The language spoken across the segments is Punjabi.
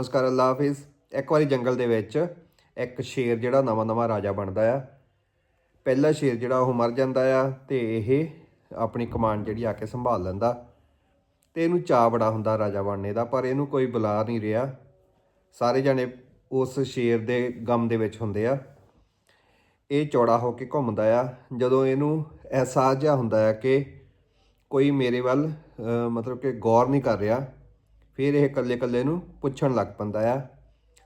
ਨਮਸਕਾਰ, ਅੱਲਾ ਹਾਫਿਜ਼। ਇੱਕ ਵਾਰੀ ਜੰਗਲ ਦੇ ਵਿੱਚ ਇੱਕ ਸ਼ੇਰ ਜਿਹੜਾ ਨਵਾਂ-ਨਵਾਂ ਰਾਜਾ ਬਣਦਾ ਆ। ਪਹਿਲਾ ਸ਼ੇਰ ਜਿਹੜਾ ਉਹ ਮਰ ਜਾਂਦਾ ਆ ਤੇ ਇਹ ਆਪਣੀ ਕਮਾਂਡ ਜਿਹੜੀ ਆ ਕੇ ਸੰਭਾਲ ਲੈਂਦਾ। ਤੇ ਇਹਨੂੰ ਚਾਅ ਬੜਾ ਹੁੰਦਾ ਰਾਜਾ ਬਣਨੇ ਦਾ, ਪਰ ਇਹਨੂੰ ਕੋਈ ਬੁਲਾ ਨਹੀਂ ਰਿਹਾ। ਸਾਰੇ ਜਣੇ ਉਸ ਸ਼ੇਰ ਦੇ ਗਮ ਦੇ ਵਿੱਚ ਹੁੰਦੇ ਆ। ਇਹ ਚੌੜਾ ਹੋ ਕੇ ਘੁੰਮਦਾ ਆ। ਜਦੋਂ ਇਹਨੂੰ ਅਹਿਸਾਸ ਜਿਹਾ ਹੁੰਦਾ ਆ ਕਿ ਕੋਈ ਮੇਰੇ ਵੱਲ ਮਤਲਬ ਕਿ ਗੌਰ ਨਹੀਂ ਕਰ ਰਿਹਾ ਫਿਰ ਇਹ ਇਕੱਲੇ-ਇਕੱਲੇ ਨੂੰ ਪੁੱਛਣ ਲੱਗ ਪੈਂਦਾ ਆ।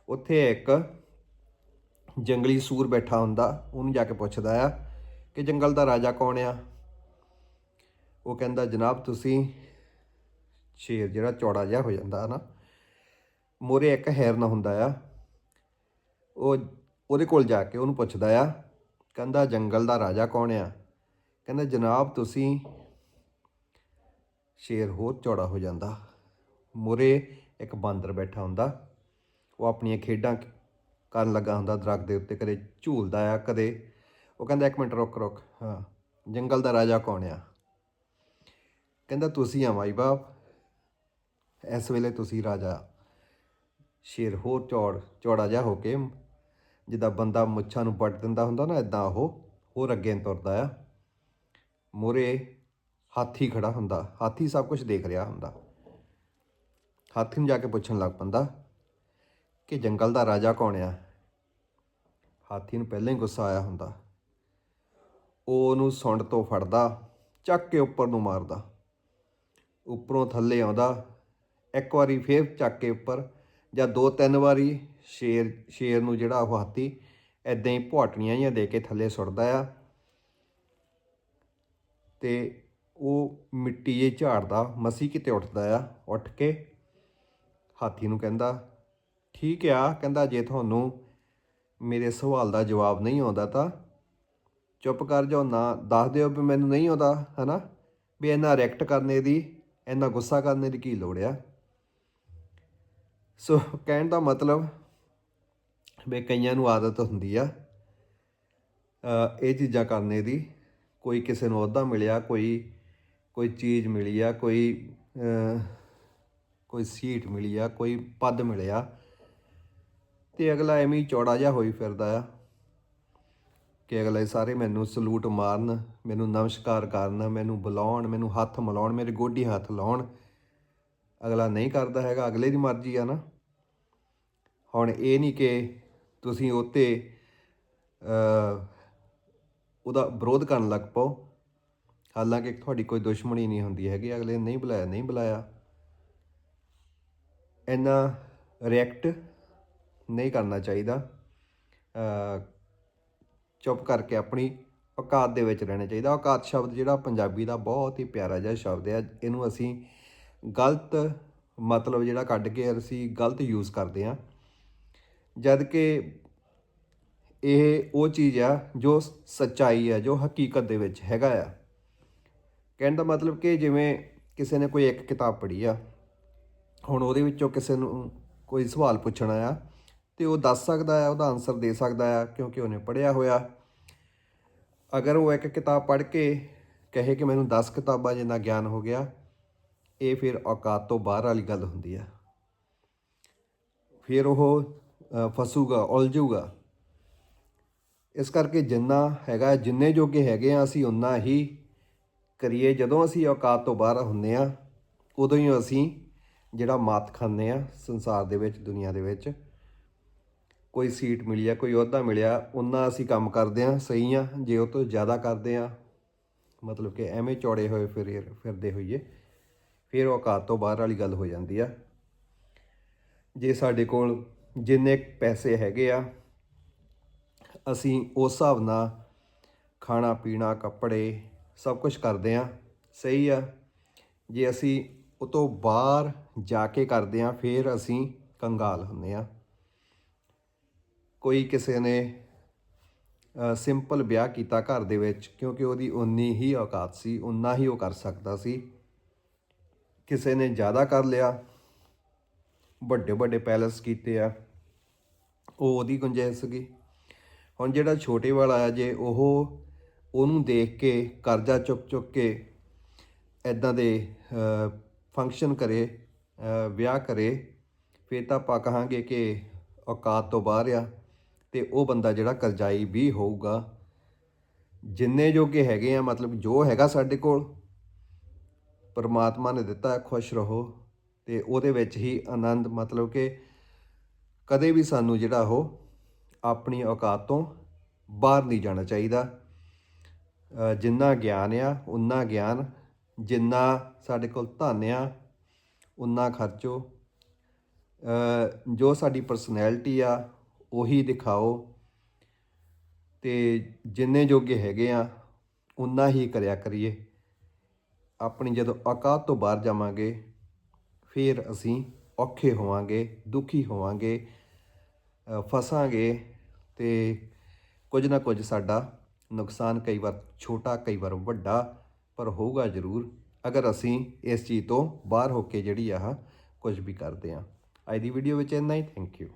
ਉੱਥੇ ਇੱਕ ਜੰਗਲੀ ਸੂਰ ਬੈਠਾ ਹੁੰਦਾ, ਉਹਨੂੰ ਜਾ ਕੇ ਪੁੱਛਦਾ ਆ ਕਿ ਜੰਗਲ ਦਾ ਰਾਜਾ ਕੌਣ ਆ? ਉਹ ਕਹਿੰਦਾ, ਜਨਾਬ, ਤੁਸੀਂ ਸ਼ੇਰ ਜਿਹੜਾ ਚੌੜਾ ਜਿਹਾ ਹੋ ਜਾਂਦਾ ਨਾ, ਮੋਰੇ ਇੱਕ ਹੈਰਨ ਹੁੰਦਾ ਆ। ਉਹ ਉਹਦੇ ਕੋਲ ਜਾ ਕੇ ਉਹਨੂੰ ਪੁੱਛਦਾ ਆ, ਕਹਿੰਦਾ, ਜੰਗਲ ਦਾ ਰਾਜਾ ਕੌਣ ਆ? ਕਹਿੰਦਾ, ਜਨਾਬ, ਤੁਸੀਂ ਸ਼ੇਰ ਹੋਰ ਚੌੜਾ ਹੋ ਜਾਂਦਾ। ਮੁਰੇ ਇੱਕ ਬਾਂਦਰ ਬੈਠਾ ਹੁੰਦਾ। ਉਹ ਆਪਣੀਆਂ ਖੇਡਾਂ ਕਰਨ ਲੱਗਾ ਹੁੰਦਾ ਦਰਖਤ ਦੇ ਉੱਤੇ, ਕਦੇ ਝੂਲਦਾ ਆ, ਕਦੇ ਉਹ ਕਹਿੰਦਾ, ਇੱਕ ਮਿੰਟ, ਰੁਕ ਰੁਕ, ਹਾਂ, ਜੰਗਲ ਦਾ ਰਾਜਾ ਕੌਣ ਆ? ਕਹਿੰਦਾ, ਤੁਸੀਂ ਆ ਮਾਈ ਬਾਪ। ਇਸ ਵੇਲੇ ਤੁਸੀਂ ਰਾਜਾ ਸ਼ੇਰ ਹੋਰ ਚੌੜ, ਚੌੜਾ ਜਿਹਾ ਹੋ ਕੇ ਜਿੱਦਾਂ ਬੰਦਾ ਮੁੱਛਾਂ ਨੂੰ ਵੱਟ ਦਿੰਦਾ ਹੁੰਦਾ ਨਾ ਇਦਾਂ ਉਹ ਹੋਰ ਅੱਗੇ ਤੁਰਦਾ ਆ। ਮੋਰੇ ਹਾਥੀ ਖੜਾ ਹੁੰਦਾ। ਹਾਥੀ ਸਭ ਕੁਝ ਦੇਖ ਰਿਹਾ ਹੁੰਦਾ। ਹਾਥੀ ਨੂੰ ਜਾ ਕੇ ਪੁੱਛਣ ਲੱਗ ਪੈਂਦਾ ਕਿ ਜੰਗਲ ਦਾ ਰਾਜਾ ਕੌਣ ਆ? ਹਾਥੀ ਨੂੰ ਪਹਿਲਾਂ ਹੀ ਗੁੱਸਾ ਆਇਆ ਹੁੰਦਾ। ਉਹ ਉਹਨੂੰ ਸੁੰਡ ਤੋਂ ਫੜਦਾ, ਚੱਕ ਕੇ ਉੱਪਰ ਨੂੰ ਮਾਰਦਾ। ਉੱਪਰੋਂ ਥੱਲੇ ਆਉਂਦਾ, ਇੱਕ ਵਾਰੀ ਫੇਰ ਚੱਕ ਕੇ ਉੱਪਰ ਜਾਂ ਦੋ ਤਿੰਨ ਵਾਰੀ ਸ਼ੇਰ ਸ਼ੇਰ ਨੂੰ ਜਿਹੜਾ ਉਹ ਹਾਥੀ ਐਦਾਂ ਹੀ ਭੁਆਟਣੀਆਂ ਜਿਹੀਆਂ ਦੇ ਕੇ ਥੱਲੇ ਸੁੱਟਦਾ ਆ ਤੇ ਉਹ ਮਿੱਟੀ ਜੇ ਝਾੜਦਾ ਮਸੀ ਕਿਤੇ ਉੱਠਦਾ ਆ, ਉੱਠ ਕੇ ਹਾਥੀ ਨੂੰ ਕਹਿੰਦਾ, ਠੀਕ ਆ, ਕਹਿੰਦਾ, ਜੇ ਤੁਹਾਨੂੰ ਮੇਰੇ ਸਵਾਲ ਦਾ ਜਵਾਬ ਨਹੀਂ ਆਉਂਦਾ ਤਾਂ ਚੁੱਪ ਕਰ ਜਾਓ, ਨਾ ਦੱਸ ਦਿਓ ਵੀ ਮੈਨੂੰ ਨਹੀਂ ਆਉਂਦਾ, ਹਨਾ? ਵੀ ਇਹਨਾਂ ਰਿਐਕਟ ਕਰਨੇ ਦੀ ਇਹਨਾਂ ਗੁੱਸਾ ਕਰਨੇ ਦੀ ਕੀ ਲੋੜ ਆ? ਸੋ ਕਹਿਣ ਦਾ ਮਤਲਬ ਵੀ ਕਈਆਂ ਨੂੰ ਆਦਤ ਹੁੰਦੀ ਆ ਇਹ ਚੀਜ਼ਾਂ ਕਰਨੇ ਦੀ। ਕੋਈ ਕਿਸੇ ਨੂੰ ਅਹੁਦਾ ਮਿਲਿਆ, ਕੋਈ ਕੋਈ ਚੀਜ਼ ਮਿਲੀ ਆ, ਕੋਈ ਕੋਈ ਸੀਟ ਮਿਲੀ ਆ, ਕੋਈ ਪਦ ਮਿਲਿਆ ਤੇ ਅਗਲਾ ਐਵੇਂ ਹੀ ਚੌੜਾ ਜਿਹਾ ਹੋਈ ਫਿਰਦਾ ਆ ਕਿ ਅਗਲੇ ਸਾਰੇ ਮੈਨੂੰ ਸਲੂਟ ਮਾਰਨ, ਮੈਨੂੰ ਨਮਸਕਾਰ ਕਰਨ, ਮੈਨੂੰ ਬੁਲਾਉਣ, ਮੈਨੂੰ ਹੱਥ ਮਿਲਾਉਣ, ਮੇਰੇ ਗੋਡੀ ਹੱਥ ਲਾਉਣ। ਅਗਲਾ ਨਹੀਂ ਕਰਦਾ ਹੈਗਾ, ਅਗਲੇ ਦੀ ਮਰਜ਼ੀ ਆ ਨਾ। ਹੁਣ ਇਹ ਨਹੀਂ ਕਿ ਤੁਸੀਂ ਉੱਤੇ ਅ ਉਹਦਾ ਵਿਰੋਧ ਕਰਨ ਲੱਗ ਪਓ। ਹਾਲਾਂਕਿ ਤੁਹਾਡੀ ਕੋਈ ਦੁਸ਼ਮਣੀ ਨਹੀਂ ਹੁੰਦੀ ਹੈਗੀ, ਅਗਲੇ ਨਹੀਂ ਬੁਲਾਇਆ ਨਹੀਂ ਬੁਲਾਇਆ। ਇੰਨਾ ਰਿਐਕਟ ਨਹੀਂ ਕਰਨਾ ਚਾਹੀਦਾ। ਚੁੱਪ ਕਰਕੇ ਆਪਣੀ ਔਕਾਤ ਦੇ ਵਿੱਚ ਰਹਿਣਾ ਚਾਹੀਦਾ। ਔਕਾਤ ਸ਼ਬਦ ਜਿਹੜਾ ਪੰਜਾਬੀ ਦਾ ਬਹੁਤ ਹੀ ਪਿਆਰਾ ਜਿਹਾ ਸ਼ਬਦ ਹੈ। ਇਹਨੂੰ ਅਸੀਂ ਗਲਤ ਮਤਲਬ ਜਿਹੜਾ ਕੱਢ ਕੇ ਅਸੀਂ ਗਲਤ ਯੂਜ਼ ਕਰਦੇ ਹਾਂ। ਜਦ ਕਿ ਇਹ ਉਹ ਚੀਜ਼ ਆ ਜੋ ਸੱਚਾਈ ਆ, ਜੋ ਹਕੀਕਤ ਦੇ ਵਿੱਚ ਹੈਗਾ ਆ। ਕਹਿਣ ਦਾ ਮਤਲਬ ਕਿ ਜਿਵੇਂ ਕਿਸੇ ਨੇ ਕੋਈ ਇੱਕ ਕਿਤਾਬ ਪੜ੍ਹੀ ਆ ਹੁਣ ਉਹਦੇ ਵਿੱਚੋਂ ਕਿਸੇ ਨੂੰ ਕੋਈ ਸਵਾਲ ਪੁੱਛਣਾ ਆ ਤੇ ਉਹ ਦੱਸ ਸਕਦਾ ਆ, ਉਹਦਾ ਆਨਸਰ ਦੇ ਸਕਦਾ ਆ, ਕਿਉਂਕਿ ਉਹਨੇ ਪੜ੍ਹਿਆ ਹੋਇਆ। ਅਗਰ ਉਹ ਇੱਕ ਕਿਤਾਬ ਪੜ੍ਹ ਕੇ ਕਹੇ ਕਿ ਮੈਨੂੰ 10 ਕਿਤਾਬਾਂ ਜਿੰਨਾ ਗਿਆਨ ਹੋ ਗਿਆ, ਇਹ ਫਿਰ ਔਕਾਤ ਤੋਂ ਬਾਹਰ ਵਾਲੀ ਗੱਲ ਹੁੰਦੀ ਆ। ਫਿਰ ਉਹ ਫਸੂਗਾ, ਉਲਝੂਗਾ। ਇਸ ਕਰਕੇ ਜਿੰਨਾ ਹੈਗਾ, ਜਿੰਨੇ ਜੋਗੇ ਹੈਗੇ ਆ, ਅਸੀਂ ਉਨਾ ਹੀ ਕਰੀਏ। ਜਦੋਂ ਅਸੀਂ ਔਕਾਤ ਤੋਂ ਬਾਹਰ ਹੁੰਨੇ ਆ, ਉਦੋਂ ਹੀ ਅਸੀਂ ਜਿਹੜਾ ਮਾਤ ਖਾਂਦੇ ਆ ਸੰਸਾਰ ਦੇ ਵਿੱਚ, ਦੁਨੀਆ ਦੇ ਵਿੱਚ, ਕੋਈ ਸੀਟ ਮਿਲੀ ਆ, ਕੋਈ ਅਹੁਦਾ ਮਿਲਿਆ ਉਨਾ ਅਸੀਂ ਕੰਮ ਕਰਦੇ ਆ, ਸਹੀ ਆ, ਜੇ ਉਹ ਤੋਂ ਜ਼ਿਆਦਾ ਕਰਦੇ ਆ, ਮਤਲਬ ਕਿ ਐਵੇਂ ਚੌੜੇ ਹੋਏ ਫਿਰ ਫਿਰਦੇ ਹੋਈਏ, ਫਿਰ ਉਹ ਔਕਾਤ ਤੋਂ ਬਾਹਰ ਵਾਲੀ ਗੱਲ ਹੋ ਜਾਂਦੀ ਆ। ਜੇ ਸਾਡੇ ਕੋਲ ਜਿੰਨੇ ਪੈਸੇ ਹੈਗੇ ਆ, ਅਸੀਂ ਉਸ ਹਿਸਾਬ ਨਾਲ ਖਾਣਾ ਪੀਣਾ ਕੱਪੜੇ ਸਭ ਕੁਝ ਕਰਦੇ ਆ, ਸਹੀ ਆ। ਜੇ ਅਸੀਂ ਉਹ ਤੋਂ ਬਾਹਰ ਜਾ ਕੇ ਕਰਦੇ ਆ ਫਿਰ ਅਸੀਂ ਕੰਗਾਲ ਹੁੰਦੇ ਆ ਕੋਈ ਕਿਸੇ ਨੇ ਸਿੰਪਲ ਵਿਆਹ ਕੀਤਾ ਘਰ ਦੇ ਵਿੱਚ, ਕਿਉਂਕਿ ਉਹਦੀ ਉਨੀ ਹੀ ਔਕਾਤ ਸੀ ਉਨਾ ਹੀ ਉਹ ਕਰ ਸਕਦਾ ਸੀ। ਕਿਸੇ ਨੇ ਜ਼ਿਆਦਾ ਕਰ ਲਿਆ, ਵੱਡੇ ਵੱਡੇ ਪੈਲਸ ਕੀਤੇ ਆ, ਉਹ ਉਹਦੀ ਗੁੰਜਾਇਸ਼ ਸੀਗੀ। ਹੁਣ ਜਿਹੜਾ ਛੋਟੇ ਵਾਲਾ ਆ, ਜੇ ਉਹ ਉਹਨੂੰ ਦੇਖ ਕੇ, ਕਰਜ਼ਾ ਚੁੱਕ ਚੁੱਕ ਕੇ ਐਦਾਂ ਦੇ ਫੰਕਸ਼ਨ ਕਰੇ ਵਿਆਹ ਕਰੇ, ਫਿਰ ਤਾਂ ਆਪਾਂ ਕਹਾਂਗੇ ਕਿ ਔਕਾਤ ਤੋਂ ਬਾਹਰ ਆ ਤੇ ਉਹ ਬੰਦਾ ਜਿਹੜਾ ਕਰਜ਼ਾਈ ਵੀ ਹੋਊਗਾ। ਜਿੰਨੇ ਜੋਗੇ ਹੈਗੇ ਆ, ਮਤਲਬ ਜੋ ਹੈਗਾ ਸਾਡੇ ਕੋਲ, ਪਰਮਾਤਮਾ ਨੇ ਦਿੱਤਾ, ਖੁਸ਼ ਰਹੋ ਤੇ ਉਹਦੇ ਵਿੱਚ ਹੀ ਆਨੰਦ, ਮਤਲਬ ਕਿ ਕਦੇ ਵੀ ਸਾਨੂੰ ਜਿਹੜਾ ਉਹ ਆਪਣੀ ਔਕਾਤ ਤੋਂ ਬਾਹਰ ਨਹੀਂ ਜਾਣਾ ਚਾਹੀਦਾ। ਜਿੰਨਾ ਗਿਆਨ ਆ, ਉਨਾ ਗਿਆਨ ਜਿੰਨਾ ਸਾਡੇ ਕੋਲ ਧਨ ਆ ਉਨਾ ਖਰਚੋ। ਜੋ ਸਾਡੀ ਪਰਸਨੈਲਿਟੀ ਆ, ਉਹੀ ਦਿਖਾਓ। ਤੇ ਜਿੰਨੇ ਜੋਗੇ ਹੈਗੇ ਆ ਉਨਾ ਹੀ ਕਰਿਆ ਕਰੀਏ। ਆਪਣੀ ਜਦੋਂ ਔਕਾਤ ਤੋਂ ਬਾਹਰ ਜਾਵਾਂਗੇ, ਫਿਰ ਅਸੀਂ ਔਖੇ ਹੋਵਾਂਗੇ, ਦੁਖੀ ਹੋਵਾਂਗੇ ਫਸਾਂਗੇ ਤੇ ਕੁਝ ਨਾ ਕੁਝ ਸਾਡਾ ਨੁਕਸਾਨ ਕਈ ਵਾਰ ਛੋਟਾ, ਕਈ ਵਾਰ ਵੱਡਾ ਪਰ ਹੋਊਗਾ ਜ਼ਰੂਰ। ਅਗਰ ਅਸੀਂ ਇਸ ਚੀਜ਼ ਤੋਂ ਬਾਹਰ ਹੋ ਕੇ ਜਿਹੜੀ ਆਹ ਕੁਝ ਵੀ ਕਰਦੇ ਹਾਂ। ਅੱਜ ਦੀ ਵੀਡੀਓ ਵਿੱਚ ਇੰਨਾ ਹੀ। Thank you